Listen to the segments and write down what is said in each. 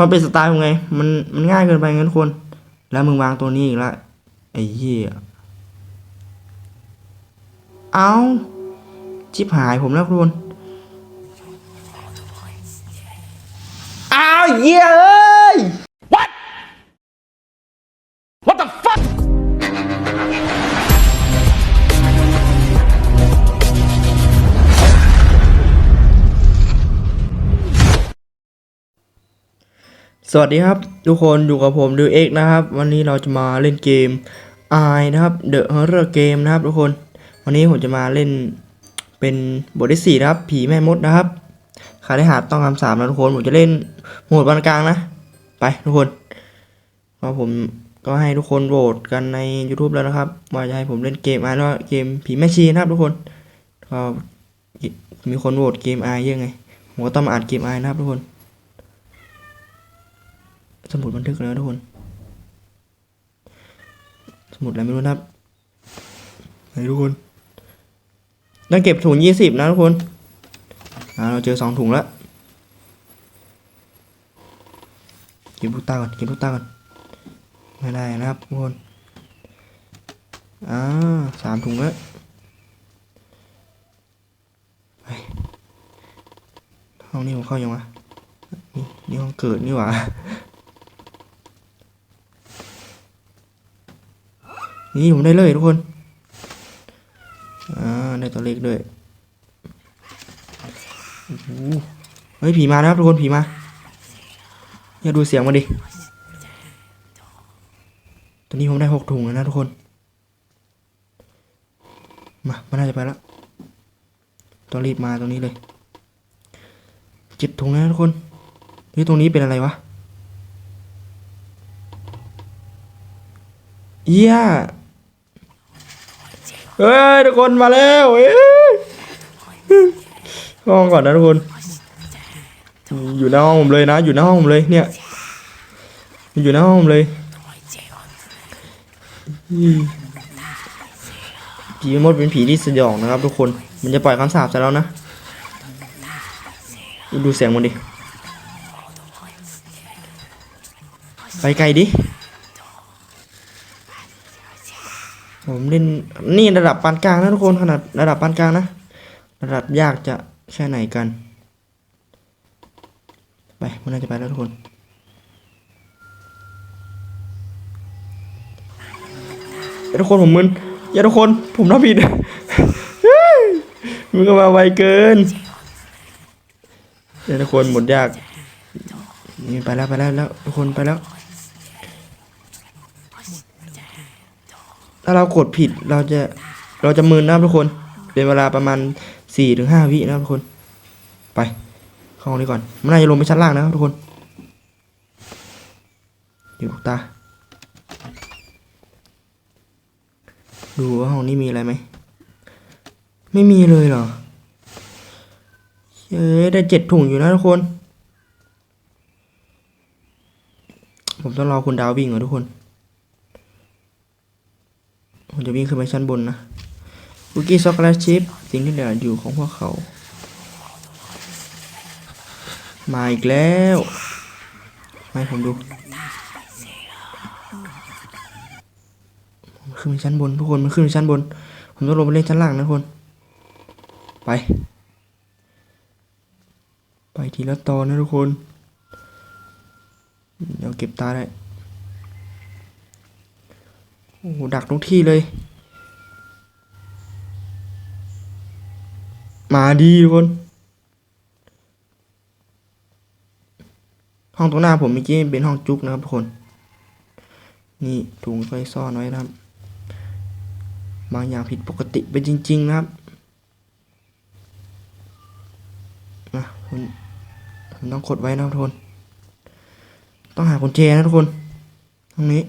ราะเป็นสไตล์ผมไง มันมันง่ายเกินไปงั้นคน แล้วมึงวางตัวนี้อีกละไอ้เหี้ยเอาชิบหายผมแล้วคุณอ้าวเหี้ย สวัสดีครับ ทุกคนอยู่กับผมดูเอ็กนะครับ วันนี้เราจะมาเล่นเกม i นะครับ The Horror Game นะครับ ทุกคน วันนี้ผมจะมาเล่นเป็นบทที่สี่นะครับ ผีแม่มดนะครับใครได้หาต้องคำสามนะทุกคนผมจะเล่นโหมดปานกลางนะ ไปทุกคนก็ผมก็ให้ทุกคนโหวตกันใน YouTube แล้วนะครับ ว่าจะให้ผมเล่นเกม i หรือว่าเกมผีแม่ชีนะครับ ทุกคนก็มีคนโหวตเกม i เยอะไงผมก็ต้องมาอ่านเกม i นะครับทุกคน สมุดบันทึกแล้วทุกคน สมุดอะไรไม่รู้นะครับไหนทุกคนต้องเก็บถุงยี่สิบนะทุกคนอ่าเราเจอสองถุงแล้วเก็บลูกตาก่อนเก็บลูกตาก่อนไม่ได้นะครับทุกคนอ่าสามถุงแล้วไปห้องนี้ผมเข้ายังวะนี่นี่ห้องเกิดนี่หว่า นี่ผมได้เลยทุกคน อ่า ได้ตัวเล็กด้วยโอ้โหเฮ้ยผีมานะครับทุกคนผีมา อย่าดูเสียงมาดิ ตอนนี้ผมได้หกถุงแล้วนะทุกคน มา มันน่าจะไปล้วต้องรีบมาตรงนี้เลยเจ็ดถุงแล้วนะทุกคนนี่ตรงนี้เป็นอะไรวะเยี่ย เฮ้ยทุกคนมาแล้วเอ้ยห้องก่อนนะทุกคน อยู่หน้าห้องผมเลยนะ อยู่หน้าห้องผมเลยเนี่ย อยู่หน้าห้องผมเลยผีมดเป็นผีที่สยองนะครับ ทุกคน มันจะปล่อยคำสาปใส่แล้วนะ ดูเสียงมันดิ ไปไกลดิ ผมเล่นนี่ระดับปานกลางนะทุกคนขนาดระดับปานกลางนะ ระดับยากจะแค่ไหนกัน ไปมันน่าจะไปแล้วทุกคนอย่าทุกคนผมมึนอย่าทุกคนผมทำผิดมึงก็มาไวเกินอย่าทุกคนหมดยากนี่ไปแล้วไปแล้วแล้วทุกคนไปแล้ว ถ้าเรากดผิดเราจะเราจะมึนนะครับทุกคน เป็นเวลาประมาณสี่ถึงห้าวินะครับทุกคน ไปเข้าห้องนี้ก่อนมันน่าจะลงไปชั้นล่างนะครับทุกคนเดี๋ยวตา ดูว่าห้องนี้มีอะไรไหมไม่มีเลยเหรอเอ้ยได้เจ็ดถุงอยู่นะทุกคน ผมต้องรอคุณดาววิ่งเหรอทุกคน ผมจะวิ่งขึ้นไปชั้นบนนะคุกกี้ช็อกโกแลตชิพสิ่งที่เหลืออยู่ของพวกเขา มาอีกแล้วมาให้ผมดูมันขึ้นไปชั้นบนทุกคนมันขึ้นไปชั้นบน ผมต้องลงไปเล่นชั้นล่างนะทุกคน ไป ไปทีละตอนนะทุกคน เดี๋ยวเก็บตาได้ โอ้ดักทุกที่เลย มาดีทุกคน ห้องตรงหน้าผมเมื่อกี้เป็นห้องจุกนะครับทุกคน นี่ถุงไฟซ่อนไว้นะครับ บางอย่างผิดปกติไปจริง ๆ นะครับนะคุณผมต้องกดไว้นะครับทุกคน ต้องหากุญแจนะทุกคน ตรงนี้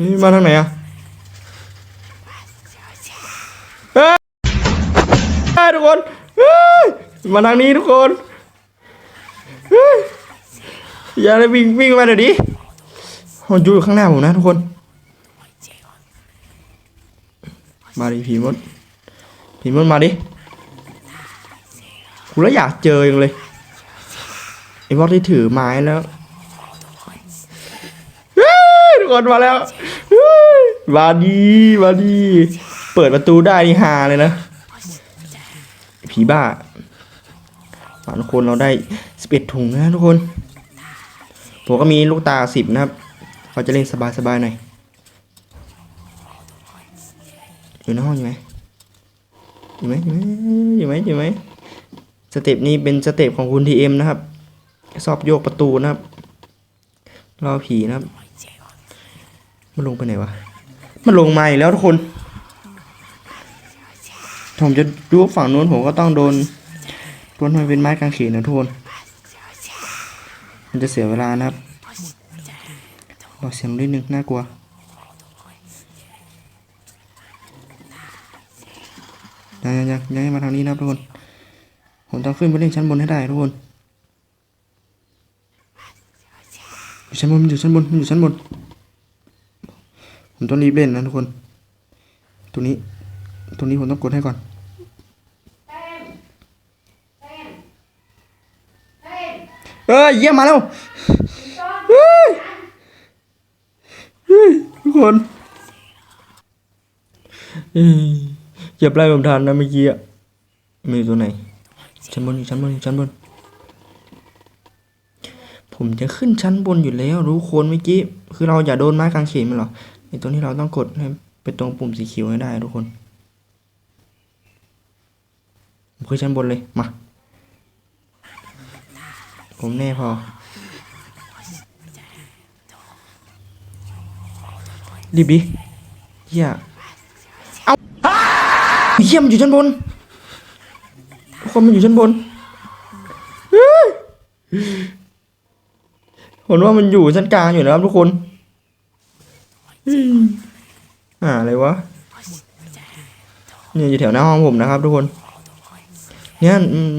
นี่มาทางไหนอะเฮ้ยเฮ้ยทุกคนเฮ้ยมาทางนี้ทุกคนเฮ้ยอย่าเลยวิ่งวิ่งมาเดี๋ยวดิโอ้ยอยู่ข้างหน้าผมนะทุกคน มาดิผีมดผีมดมาดิกูแล้วอยากเจอยังเลยไอ้พวกที่ถือไม้แล้วเฮ้ยทุกคนมาแล้ว มาดีมาดี เปิดประตูได้นี่ฮาเลยนะผีบ้าทุกคนเราได้สิบเอ็ดถุงนะทุกคน ผมก็มีลูกตาสิบนะครับเขาจะเล่นสบายๆหน่อยอยู่ในห้องอยู่ไหมอยู่ไหมอยู่ไหมอยู่ไหมอยู่ไหมสเต็ปนี้เป็นสเต็ปของคุณทีเอ็มนะครับชอบโยกประตูนะครับรอผีนะครับมันลงไปไหนวะ มันลงมาอีกแล้วทุกคนผมจะดูฝั่งนู้นผมก็ต้องโดนโดนมันเป็นไม้กางเขนนะทุกคน มันจะเสียเวลานะครับรอเสียงนิดนึงน่ากลัวยังยังยังยังมาทางนี้นะครับทุกคน ผมต้องขึ้นไปเล่นชั้นบนให้ได้ทุกคนอยู่ชั้นบนมันอยู่ชั้นบนมันอยู่ชั้นบน ผมต้องรีบเล่นนะทุกคน ตรงนี้ ตรงนี้ผมต้องกดให้ก่อนเอ้ยเยี่ยมมาแล้วเฮ้ยเฮ้ยทุกคนเอ้ยเหยียบไล่ผมทันนะเมื่อกี้อะมีตัวไหน ชั้นบนอยู่ชั้นบนอยู่ชั้นบน ผมจะขึ้นชั้นบนอยู่แล้วทุกคนเมื่อกี้ คือเราอย่าโดนไม้กางเขนมันหรอ ไอตัวนี้เราต้องกดให้ไปตรงปุ่มสีเขียวให้ได้ทุกคนผมขึ้นชั้นบนเลย มา ผมแน่พอ รีบดิเฮียเอาเฮียมันอยู่ชั้นบนทุกคนมันอยู่ชั้นบนผมว่ามันอยู่ชั้นกลางอยู่นะครับทุกคน อ่าอะไรวะ เนี่ยอยู่แถวหน้าห้องผมนะครับทุกคน เนี่ย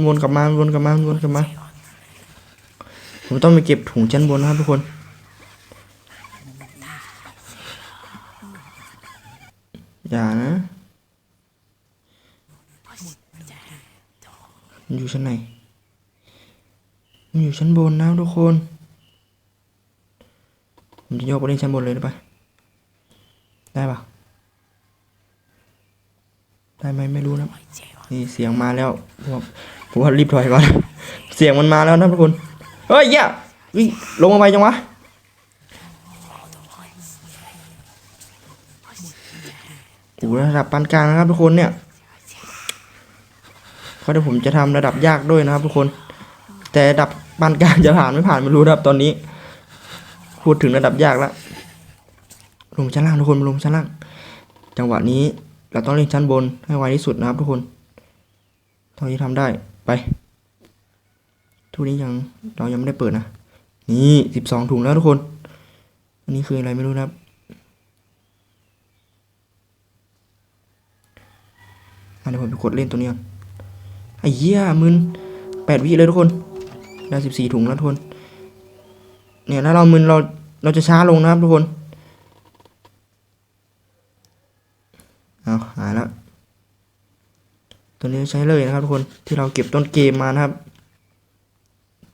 วนกลับมาวนกลับมาวนกลับมา ผมต้องไปเก็บถุงชั้นบนนะครับทุกคน อย่านะ อยู่ชั้นไหนอยู่ชั้นบนนะทุกคน ผมจะโยกไปเล่นชั้นบนเลยได้ปะได้ปะได้ไหมไม่รู้นะ นี่เสียงมาแล้วผมว่าผมว่ารีบถอยก่อนเสียงมันมาแล้วนะทุกคนเฮ้ยเหี้ยวิ่งลงมาไปจังวะโอ้ระดับปานกลางนะครับทุกคนเนี่ยเพราะเดี๋ยวผมจะทำระดับยากด้วยนะครับ ทุกคน แต่ระดับปานกลางจะผ่านไม่ผ่านไม่รู้นะครับตอนนี้ พูดถึงระดับยากแล้วลงชั้นล่างทุกคนลงชั้นล่าง จังหวะนี้เราต้องเล่นชั้นบนให้ไวที่สุดนะครับทุกคน เท่าที่ทำได้ไปทุกนี้ยังเรายังไม่ได้เปิดนะ นี่สิบสองถุงแล้วทุกคน อันนี้คืออะไรไม่รู้นะครับเดี๋ยวผมไปกดเล่นตัวนี้ก่อนไอ้เหี้ยมึนแปดวิเลยทุกคน ได้สิบสี่ถุงแล้วทุกคน เนี่ยถ้าเรามึนเราเราจะช้าลงนะครับทุกคน เอาหายแล้ว ตัวนี้ใช้เลยนะครับทุกคนที่เราเก็บต้นเกมมานะครับ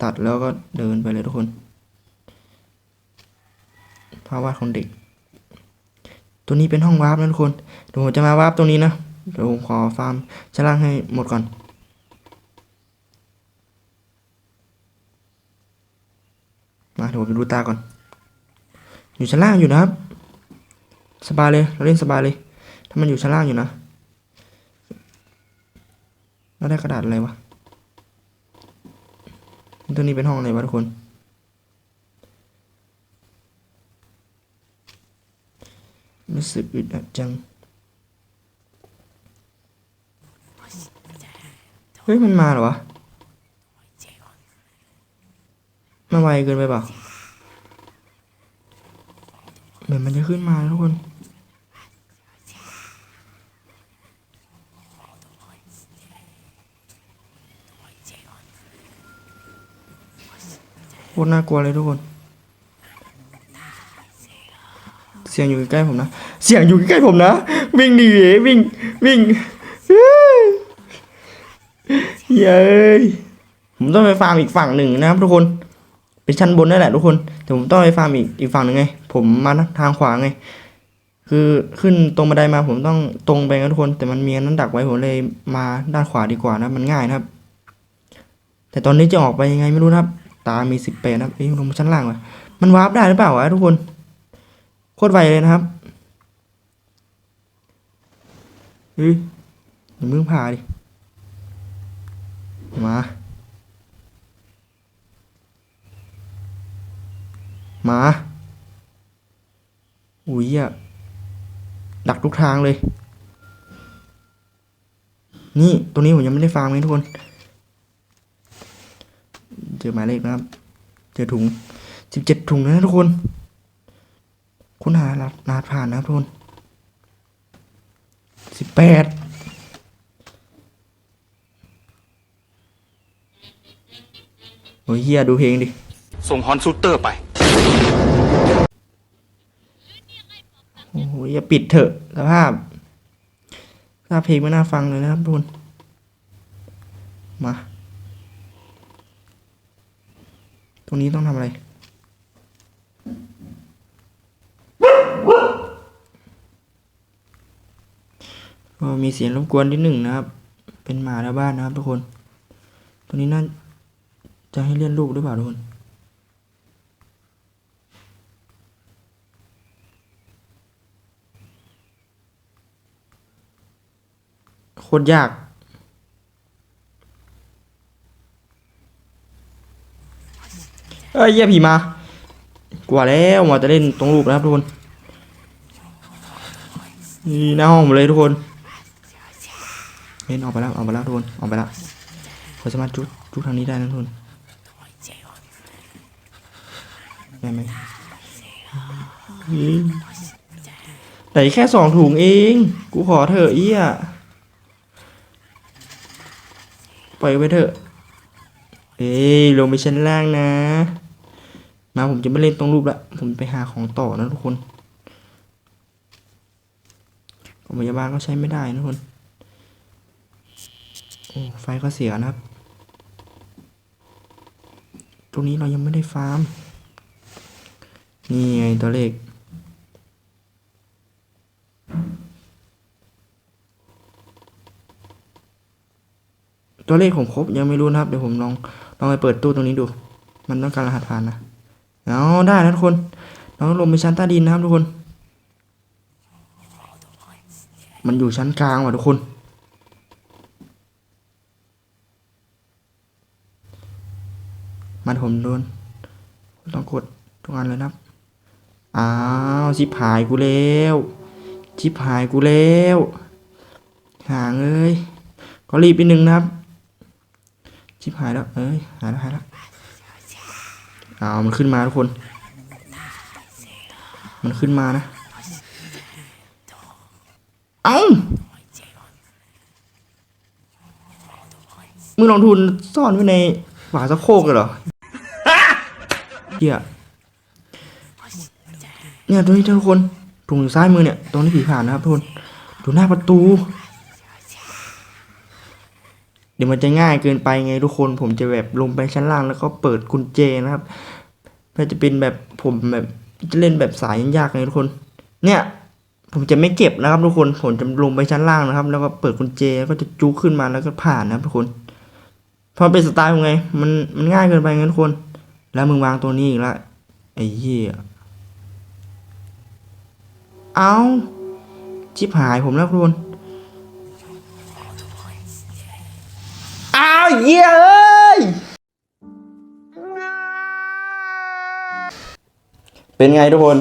ตัดแล้วก็เดินไปเลยทุกคนภาพวาดของเด็ก ตัวนี้เป็นห้องวาร์ปนะทุกคนเดี๋ยวผมจะมาวาร์ปตรงนี้นะเดี๋ยวผมขอฟาร์มชั้นล่างให้หมดก่อนมาเดี๋ยวผมไปดูตาก่อน อยู่ชั้นล่างอยู่นะครับ สบายเลย เราเล่นสบายเลย ถ้ามันอยู่ชั้นล่างอยู่นะ แล้วได้กระดาษอะไรวะตัวนี้เป็นห้องอะไรวะทุกคน รู้สึกอึดอัดจัง เฮ้ย มันมาเหรอวะ มาไวเกินไปเปล่าเหมือนมันจะขึ้นมาแล้วทุกคน คตรน่ากลัวเลยทุกคน เสียงอยู่ใกล้ผมนะ เสียงอยู่ใกล้ผมนะ วิ่งดีเวิ่ง วิ่งเย้ยผมต้องไปฟาร์มอีกฝั่งหนึ่งนะครับทุกคนเป็นชั้นบนนั่นแหละทุกคน แต่ผมต้องไปฟาร์มอีกอีกฝั่งหนึ่งไง ผมมาทางขวาไง คือขึ้นตรงบันไดมาผมต้องตรงไปนะทุกคน แต่มันมีนนั้นดักไว้ผมเลยมาด้านขวาดีกว่านะ มันง่ายนะครับ แต่ตอนนี้จะออกไปยังไงไม่รู้นะครับ ตา มีสิบแปดนะครับเอ้ยลงมาชั้นล่างว่ะมันวาร์ปได้หรือเปล่าวะทุกคน โคตรไวเลยนะครับเฮ้ยอย่ามึงพาดิ มา มา อุ้ยอะดักทุกทางเลย นี่ตรงนี้ผมยังไม่ได้ฟาร์มเลยทุกคน อหมายเลขนะครับ เจอถุงสิบเจ็ดถุงนะทุกคนคุณหาลาลาดผ่านนะครับทุกคนสิบแปดโอ้ยเฮียดูเพลงดิ ส่งฮอนซูเตอร์ไป โอ้โหอย่าปิดเถอะสภาพสภาพเพลงไม่น่าฟังเลยนะครับทุกคน มา ตรงนี้ต้องทำอะไร ก็มีเสียงรบกวนนิดหนึ่งนะครับ เป็นหมาแล้วบ้านนะครับทุกคน ตรงนี้น่าจะให้เลื่อนรูปหรือเปล่าทุกคนโคตรยาก เอ้ยเหี้ยผีมากว่าแล้วมาจะเล่นตรงรูปนะครับทุกคน นี่หน้าห้องหมดเลยทุกคนเล่นออกไปแล้วออกไปแล้วทุกคนออกไปแล้วเขาสามารถจุดจุดทางนี้ได้นะทุกคนได้ไหมอืมแต่แค่สองถุงเอง กูขอเถอะเอี้ยปล่อยไปเถอะ เอ้ยลงไปชั้นล่างนะ มาผมจะไม่เล่นตรงรูปละ ผมไปหาของต่อนะทุกคนของพยาบาลก็ใช้ไม่ได้นะทุกคน โอ้ไฟก็เสียนะครับ ตรงนี้เรายังไม่ได้ฟาร์ม นี่ไงตัวเลขตัวเลขผมครบยังไม่รู้นะครับ เดี๋ยวผมลอง ลองไปเปิดตู้ตรงนี้ดู มันต้องการรหัสผ่านนะเอาได้นะทุกคนเราลงไปชั้นใต้ดินนะครับทุกคน มันอยู่ชั้นกลางว่ะทุกคนมาผมโดน ต้องกดทุกอันเลยนะครับอ้าวชิบหายกูแล้วชิบหายกูแล้วห่างเอ้ยก็รีบไปหนึ่งนะครับ ชิบหายแล้ว เอ้ย หายแล้วหายแล้วอ้าวมันขึ้นมาทุกคน มันขึ้นมานะ เอ้ามึงลงทุนซ่อนไว้ในฝาสะโคกเลยเหรอเหี้ยเนี่ยตรงนี้ทุกคนตรงซ้ายมือเนี่ย ตรงที่ผีผ่านนะครับทุกคนดูหน้าประตู เดี๋ยวมันจะง่ายเกินไปไงทุกคนผมจะแบบลงไปชั้นล่างแล้วก็เปิดกุญแจนะครับเพื่อจะเป็นแบบผมแบบจะเล่นแบบสายยากๆไงทุกคน เนี่ยผมจะไม่เก็บนะครับทุกคนผมจะลงไปชั้นล่างนะครับ แล้วก็เปิดกุญแจก็จะจุกขึ้นมาแล้วก็ผ่านนะครับทุกคนพอเป็นสไตล์ผมไง มันมันง่ายเกินไปไงทุกคน แล้วมึงวางตัวนี้อีกละไอ้เหี้ยเอาชิบหายผมแล้วทุกคน เยเอ้ย เป็นไงทุกคน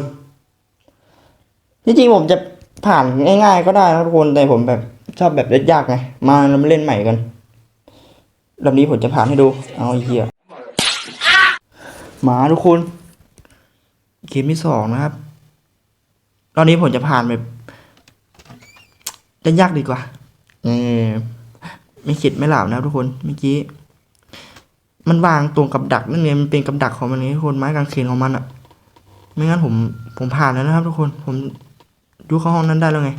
ที่จริงผมจะผ่านง่ายๆก็ได้นะทุกคน แต่ผมแบบชอบแบบยากๆไง มาเรามาเล่นใหม่กันรอบนี้ผมจะผ่านให้ดู เอาเหี้ยมาทุกคน เกมที่สองนะครับ รอบนี้ผมจะผ่านแบบยากดีกว่าเออ ไม่คิดไม่หลับนะครับทุกคนเมื่อกี้ มันวางตรงกับดักนั่นไงมันเป็นกับดักของมันไงทุกคนไม้กางเขนของมันอะไม่งั้นผมผมผ่านแล้วนะครับ ทุกคนผมดูเข้าห้องนั้นได้แล้วไง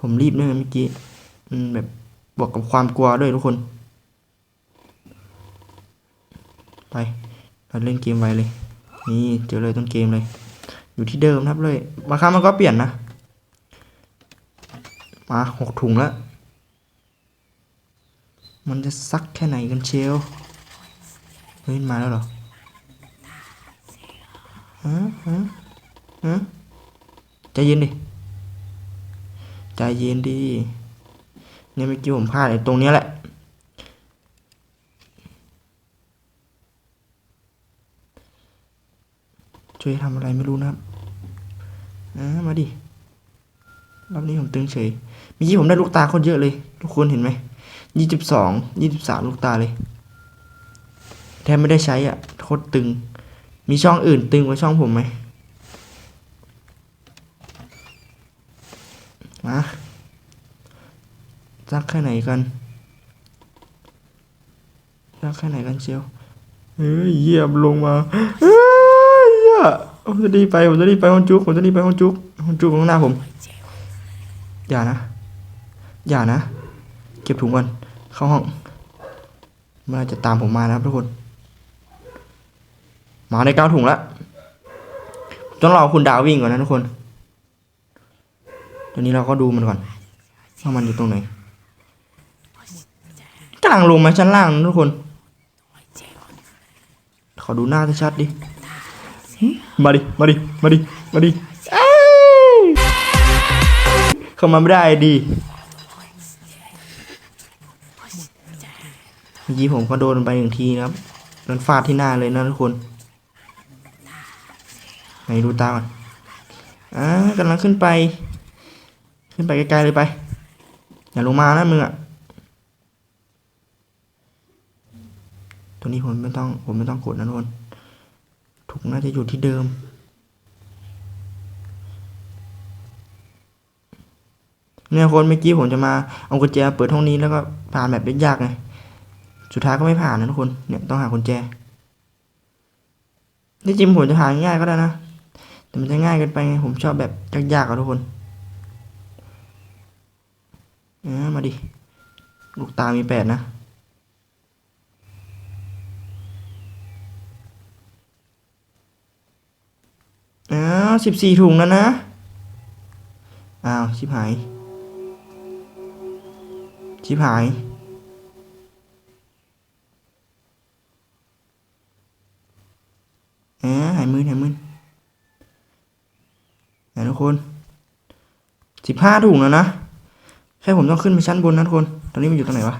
ผมรีบด้วยนะเมื่อกี้มันแบบบวกกับความกลัวด้วยทุกคน ไปเราเล่นเกมไวเลย นี่เจอเลยต้นเกมเลย อยู่ที่เดิมครับเลยบางครั้งมันก็เปลี่ยนนะมาหกถุงแล้ว มันจะซักแค่ไหนกันเชียวเฮ้ยมันมาแล้วเหรอฮะฮะฮะใจเย็นดิใจเย็นดิเนี่ยเมื่อกี้ผมพลาดไอ้ตรงเนี้ยแหละช่วยทำอะไรไม่รู้นะครับอ่ามาดิรอบนี้ผมตึงเฉยเมื่อกี้ผมได้ลูกตาโคนเยอะเลย ทุกคนเห็นไหม ยี่สิบสองยี่สิบสามลูกตาเลย แทบไม่ได้ใช้อะโคตรตึง มีช่องอื่นตึงกว่าช่องผมไหมมาสักแค่ไหนกันสักแค่ไหนกันเชียวเฮ้ยเยียบลงมาเฮ้ยเหี้ยผมจะรีบไปผมจะรีบไปห้องจุกผมจะรีบไปห้องจุกห้องจุกข้างหน้าผม อย่านะ อย่านะ เก็บถุงก่อน เข้าห้อง มันอาจะตามผมมานะครับทุกคน มาในเก้าถุงแล้วต้องรอคุณดาววิ่งก่อนนะทุกคน ตอนนี้เราก็ดูมันก่อนว่ามันอยู่ตรงไหนกำลังลงมาชั้นล่างทุกคน ขอดูหน้าชัดๆดิ มาดิ มาดิ มาดิ มาดิเอ้ยเข้ามาไม่ได้ดี เมื่อกี้ผมก็โดนไปหนึ่งทีนะครับโดนฟาดที่หน้าเลยนะทุกคนไหนดูตาก่อนอ่ากำลังขึ้นไป ขึ้นไปไกลๆเลยไป อย่าลงมานะมึงอะตัวนี้ผมไม่ต้อง ผมไม่ต้องกดนะทุกคนถุงน่าจะอยู่ที่เดิม เนี่ยคนเมื่อกี้ผมจะมาเอากุญแจเปิดห้องนี้แล้วก็ ผ่านแบบยากๆไงสุดท้ายก็ไม่ผ่านนะทุกคนเนี่ยต้องหากุญแจที่จริงผมจะหาง่ายก็ได้นะ แต่มันจะง่ายเกินไปไงผมชอบแบบยากๆอะทุกคนออมาดิ ลูกตามีแปดนะ อ้าวสิบสี่ถุงแล้วนะ อ้าว ชิบหาย ชิบหาย อ่าหายมือหายมือไหนทุกคนสิบห้าถุงแล้วนะ แค่ผมต้องขึ้นไปชั้นบนนะทุกคน ตอนนี้มันอยู่ตรงไหนวะ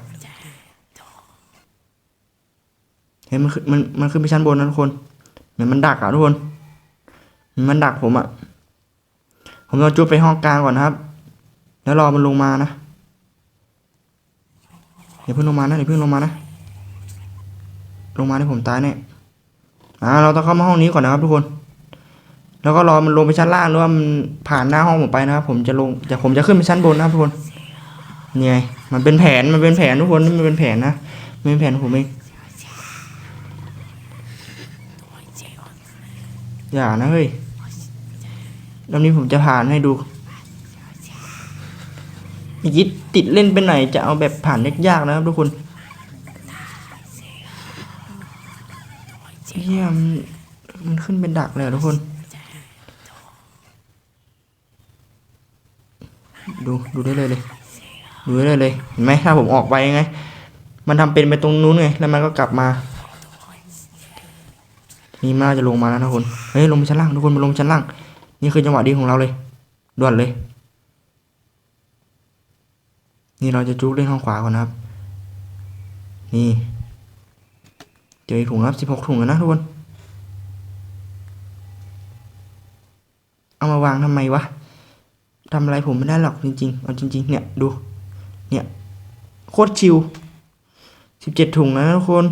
เห็นมันขึ้นมันมันขึ้นไปชั้นบนนะทุกคน เหมือนมันดักอะทุกคน มันดักผมอะผมต้องจุดไปห้องกลางก่อนนะครับ แล้วรอมันลงมานะ อย่าเพิ่งลงมานะอย่าเพิ่งลงมานะ ลงมาให้ผมตายแน่อ่าเราต้องเข้ามาห้องนี้ก่อนนะครับทุกคน แล้วก็รอมันลงไปชั้นล่างหรือว่ามันผ่านหน้าห้องผมไปนะครับผมจะลงจะผมจะขึ้นไปชั้นบนนะครับทุกคนนี่ไงมันเป็นแผนมันเป็นแผนทุกคนนี่มันเป็นแผนนะมันเป็นแผนของผมเองอย่านะเฮ้ยรอบนี้ผมจะผ่านให้ดู ยิดติดเล่นไปไหนจะเอาแบบผ่านยากๆนะครับทุกคนเฮียมมันขึ้นเป็นดักเลยทุกคน ดูดูได้เลยเลย ดูได้เลยเลยเห็นไหมถ้าผมออกไปไง มันทำเป็นไปตรงนู้นไง แล้วมันก็กลับมานี่มาจะลงมาแล้วนะทุกคนเฮ้ยลงไปชั้นล่างทุกคนมาลงชั้นล่าง นี่คือจังหวะดีของเราเลยด่วนเลย นี่เราจะจุกเล่นห้องขวาก่อนนะครับ นี่ เจออีกถุงครับสิบหกถุงแล้วนะทุกคน เอามาวางทำไมวะทำอะไรผมไม่ได้หรอกจริงๆ เอาจริง ๆ เนี่ย ดู เนี่ย โคตรชิวสิบเจ็ดถุงแล้วนะทุกคน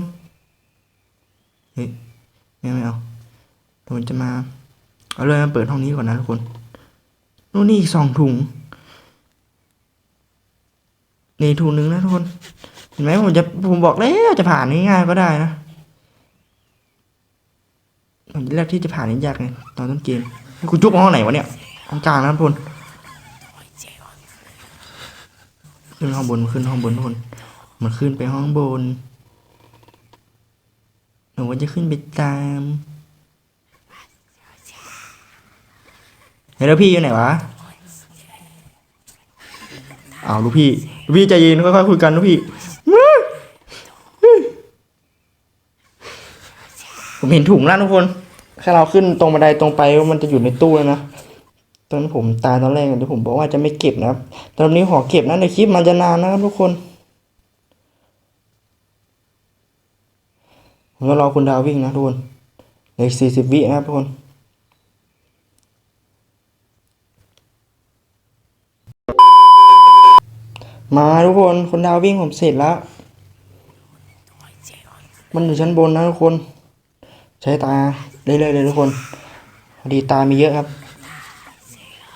เฮ้ย ไม่ไม่เอาผมจะมา เอาเลยมาเปิดห้องนี้ก่อนนะทุกคน นู่นนี่อีกสองถุง นี่ถุงหนึ่งนะทุกคนเห็นไหมผมจะผมบอกแล้วจะผ่านง่ายๆก็ได้นะผมเลือกที่จะผ่านนี่ยากไงตอนต้นเกมให้กูจุกห้องไหนวะเนี่ยห้องกลางนะทุกคนขึ้นห้องบนขึ้นห้องบนทุกคนมันขึ้นไปห้องบนหนูว่าจะขึ้นไปตามเฮ้ยแล้วพี่อยู่ไหนวะ เอาลูกพี่ลูกพี่ใจเย็นค่อยๆคุยกันลูกพี่ ผมเห็นถุงแล้วทุกคนแค่เราขึ้นตรงบันไดตรงไปมันจะอยู่ในตู้แล้วนะ ตอนผมตายตอนแรกที่ผมบอกว่าจะไม่เก็บนะครับ ตอนนี้ขอเก็บนะในคลิปมันจะนานนะครับทุกคนผมจะรอคุณดาววิ่งนะทุกคนเหลือสี่สิบวินะครับทุกคน มาทุกคนคุณดาววิ่งผมเสร็จแล้ว มันอยู่ชั้นบนนะทุกคน ใช้ตาเรื่อยๆเลยทุกคนพอดีตามีเยอะครับ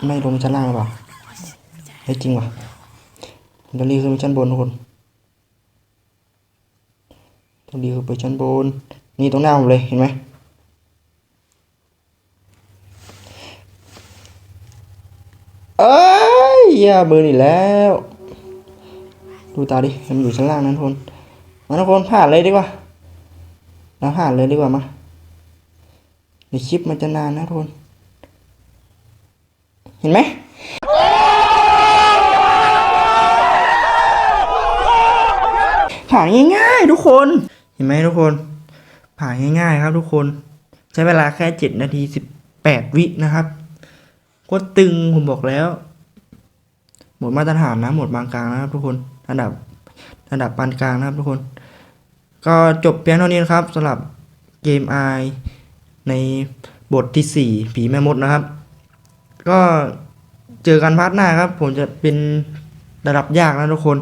ไม่ลงชั้นล่างหรือเปล่าเฮ้ยจริงว่ะตอนนี้คือไปชั้นบนทุกคนตอนนี้คือไปชั้นบน นี่ตรงหน้าผมเลยเห็นไหมเอ้ยอย่าเบอร์นี่แล้ว ดูตาดิมันอยู่ชั้นล่างนั้นทุกคนมาทุกคนผ่านเลยดีกว่าเราผ่านเลยดีกว่ามาในคลิปมันจะนานนะทุกคน เห็นไหมผ่านง่ายๆทุกคน เห็นไหมทุกคน ผ่านง่ายๆครับทุกคน ใช้เวลาแค่เจ็ดนาทีสิบแปดวินะครับโคตรตึงผมบอกแล้ว หมดมาตรฐานนะ หมดบางกลางนะครับทุกคน ระดับระดับปานกลางนะครับทุกคน ก็จบเพียงเท่านี้นะครับสำหรับเกม I ในบทที่ 4 ผีแม่มดนะครับ ก็เจอกันพาร์ทหน้าครับ ผมจะเป็นระดับยากนะทุกคน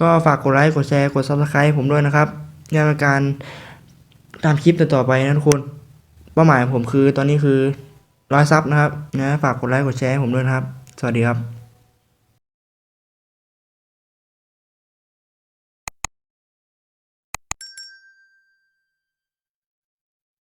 ก็ฝากกดไลค์กดแชร์กด subscribe ผมด้วยนะครับในการตามคลิปต่อๆไปนะทุกคนเป้าหมายของผมคือตอนนี้คือร้อยซับนะครับนะฝากกดไลค์กดแชร์ผมด้วยนะครับ สวัสดีครับ